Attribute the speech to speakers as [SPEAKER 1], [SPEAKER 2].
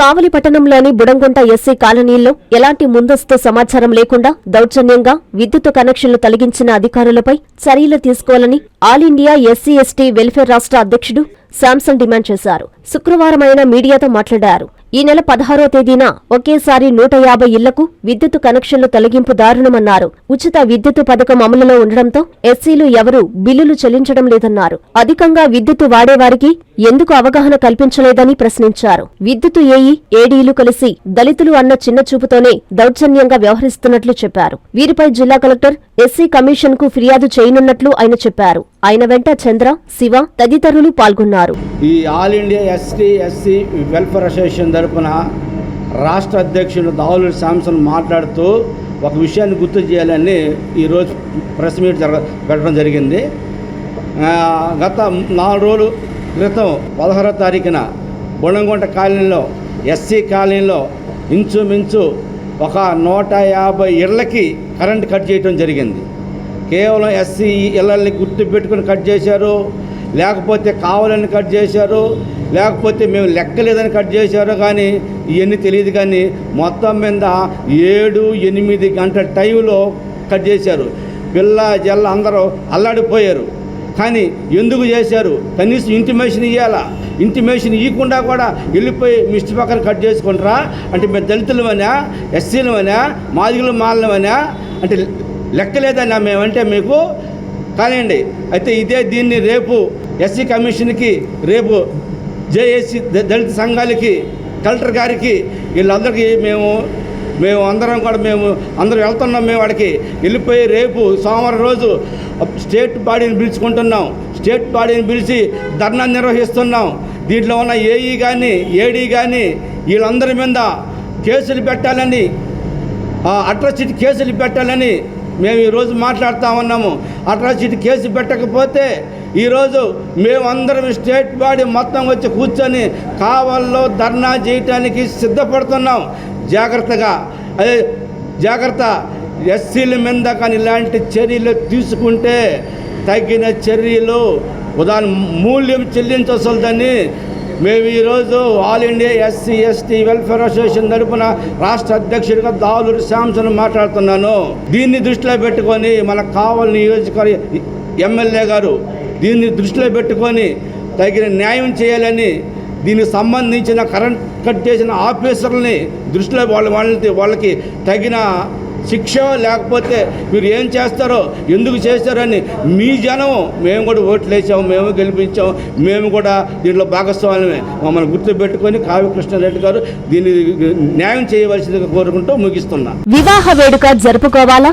[SPEAKER 1] కావలి పట్టణంలోని బుడంగుంట ఎస్సీ కాలనీల్లో ఎలాంటి ముందస్తు సమాచారం లేకుండా దౌర్జన్యంగా విద్యుత్ కనెక్షన్లు తొలగించిన అధికారులపై చర్యలు తీసుకోవాలని all India SC ST welfare రాష్ట్ర అధ్యక్షుడు శాంసన్ డిమాండ్ చేశారు. శుక్రవారం ఆయన మీడియాతో మాట్లాడారు. ఈ నెల పదహారో తేదీన ఒకేసారి నూట యాభై ఇళ్ళకు విద్యుత్ కనెక్షన్లు తొలగింపు దారుణమన్నారు. ఉచిత విద్యుత్ పథకం అమలులో ఉండడంతో ఎస్సీలు ఎవరూ బిల్లులు చెల్లించడం లేదన్నారు. అధికంగా విద్యుత్ వాడేవారికి ఎందుకు అవగాహన కల్పించలేదని ప్రశ్నించారు. విద్యుత్ ఏఈ ఏడీలు కలిసి దళితులు అన్న చిన్న చూపుతోనే దౌర్జన్యంగా వ్యవహరిస్తున్నట్లు చెప్పారు. వీరిపై జిల్లా కలెక్టర్ ఎస్సీ కమిషన్కు ఫిర్యాదు చేయనున్నట్లు ఆయన చెప్పారు. ఆయన వెంట చంద్ర శివ తదితరులు పాల్గొన్నారు.
[SPEAKER 2] ఈ all India ST SC welfare association తరపున రాష్ట్ర అధ్యక్షుడు దావులు శాంసన్ మాట్లాడుతూ ఒక విషయాన్ని గుర్తు చేయాలని ఈరోజు ప్రెస్ మీట్ జరగ పెట్టడం జరిగింది. గత నాలుగు రోజులు క్రితం పదహారో తారీఖున బొండంగుంట కాలనీలో ఎస్సీ కాలనీలో ఇంచుమించు ఒక నూట యాభై ఇళ్ళకి కరెంట్ కట్ చేయడం జరిగింది. కేవలం ఎస్సీ ఇళ్ళని గుర్తు పెట్టుకుని కట్ చేశారు. లేకపోతే కావాలని కట్ చేశారు. లేకపోతే మేము లెక్కలేదని కట్ చేశారు కానీ ఇవన్నీ తెలియదు కానీ మొత్తం మీద ఏడు ఎనిమిది గంటల టైంలో కట్ చేశారు. పిల్ల జల్ల అందరూ అల్లాడిపోయారు. కానీ ఎందుకు చేశారు? కనీసం ఇంటిమేషన్ ఇవ్వాలా ఇంటిమేషన్ ఇవ్వకుండా కూడా వెళ్ళిపోయి మిస్టి పక్కన కట్ చేసుకుంటారా? అంటే మేము దళితులమనా? ఎస్సీలమనా? మాదిగులు మాలమనా అంటే లెక్కలేదన్నా మేమంటే మీకు కానివ్వండి. అయితే ఇదే దీన్ని రేపు ఎస్సీ కమిషన్కి రేపు జేఏసీ దళిత సంఘాలకి కలెక్టర్ గారికి వీళ్ళందరికీ మేము మేము అందరం కూడా మేము అందరం వెళ్తున్నాం. మేము వాడికి వెళ్ళిపోయి రేపు సోమవారం రోజు స్టేట్ బాడీని పిలుచుకుంటున్నాం. స్టేట్ బాడీని పిలిచి ధర్నా నిర్వహిస్తున్నాం. దీంట్లో ఉన్న ఏఈ కానీ ఏడీ కానీ వీళ్ళందరి మీద కేసులు పెట్టాలని అట్రాసిటీ కేసులు పెట్టాలని మేము ఈరోజు మాట్లాడుతూ ఉన్నాము. అట్రాసిటీ కేసు పెట్టకపోతే ఈరోజు మేమందరం స్టేట్ బాడీ మొత్తం వచ్చి కూర్చొని కావల్లో ధర్నా చేయటానికి సిద్ధపడుతున్నాం. జాగ్రత్తగా. అదే జాగ్రత్త. ఎస్సీల మీద కానీ ఇలాంటి చర్యలు తీసుకుంటే తగిన చర్యలు ఉదాహరణ మూల్యం చెల్లించవలసిందని మేము ఈరోజు all India SC ST welfare association తరపున రాష్ట్ర అధ్యక్షుడిగా దావులూరు శాంసన్ మాట్లాడుతున్నాను. దీన్ని దృష్టిలో పెట్టుకొని మనకు కావాలి నియోజకవర్గ ఎమ్మెల్యే గారు దీన్ని దృష్టిలో పెట్టుకొని తగిన న్యాయం చేయాలని దీనికి సంబంధించిన కరెంట్ కట్ చేసిన ఆఫీసర్లని దృష్టిలో వాళ్ళ వాళ్ళకి వాళ్ళకి తగిన శిక్ష లేకపోతే మీరు ఏం చేస్తారో ఎందుకు చేస్తారని మీ జనం మేము కూడా ఓట్లు వేసాము మేము గెలిపించాము మేము కూడా దీంట్లో భాగస్వామ్యమే. మమ్మల్ని గుర్తుపెట్టుకొని కావ్యకృష్ణారెడ్డి గారు దీన్ని న్యాయం చేయవలసిందిగా కోరుకుంటూ ముగిస్తున్నా.
[SPEAKER 1] వివాహ వేడుక జరుపుకోవాలా?